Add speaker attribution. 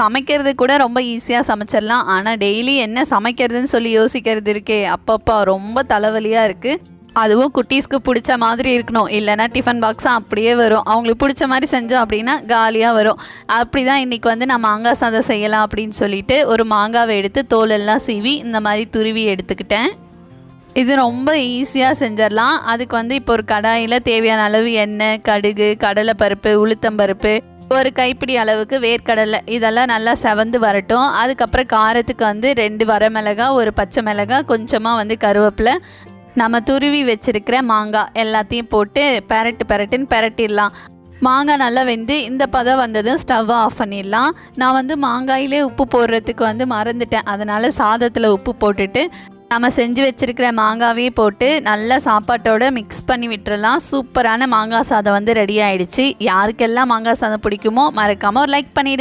Speaker 1: சமைக்கிறது கூட ரொம்ப ஈஸியாக சமைச்சிடலாம். ஆனால் டெய்லி என்ன சமைக்கிறதுன்னு சொல்லி யோசிக்கிறது இருக்கே அப்பப்பா ரொம்ப தலைவலியாக இருக்குது அதுவும் குட்டீஸ்க்கு பிடிச்ச மாதிரி இருக்கணும். இல்லைன்னா டிஃபன் பாக்ஸாக அப்படியே வரும். அவங்களுக்கு பிடிச்ச மாதிரி செஞ்சோம் அப்படின்னா காலியாக வரும். அப்படி தான் இன்றைக்கி வந்து நான் மாங்காய் சாதம் செய்யலாம் அப்படின்னு சொல்லிட்டு ஒரு மாங்காவை எடுத்து தோலெல்லாம் சீவி இந்த மாதிரி துருவி எடுத்துக்கிட்டேன். இது ரொம்ப ஈஸியாக செஞ்சிடலாம். அதுக்கு வந்து இப்போ ஒரு கடாயில் தேவையான அளவு எண்ணெய் கடுகு கடலைப்பருப்பு உளுத்தம்பருப்பு ஒரு கைப்பிடி அளவுக்கு வேர்க்கடலை இதெல்லாம் நல்லா செவந்து வரட்டும். அதுக்கப்புறம் காரத்துக்கு வந்து ரெண்டு வரமிளகா ஒரு பச்சை மிளகாய் கொஞ்சமாக வந்து கருவேப்பிலை. நம்ம துருவி வச்சிருக்கிற மாங்காய் எல்லாத்தையும் போட்டு பெரட்டு பெரட்டுன்னு பெரட்டிடலாம். மாங்காய் நல்லா வெந்து இந்த பதம் வந்ததும் ஸ்டவ்வை ஆஃப் பண்ணிடலாம். நான் வந்து மாங்காயிலே உப்பு போடுறதுக்கு வந்து மறந்துட்டேன். அதனால் சாதத்தில் உப்பு போட்டுட்டு நம்ம செஞ்சு வச்சுருக்கிற மாங்காவே போட்டு நல்லா சாப்பாட்டோட மிக்ஸ் பண்ணி விட்டுறலாம். சூப்பரான மாங்காய் சாதம் வந்து ரெடி ஆயிடுச்சு. யாருக்கெல்லாம் மாங்காய் சாதம் பிடிக்குமோ மறக்காமல் ஒரு லைக் பண்ணிவிடுங்க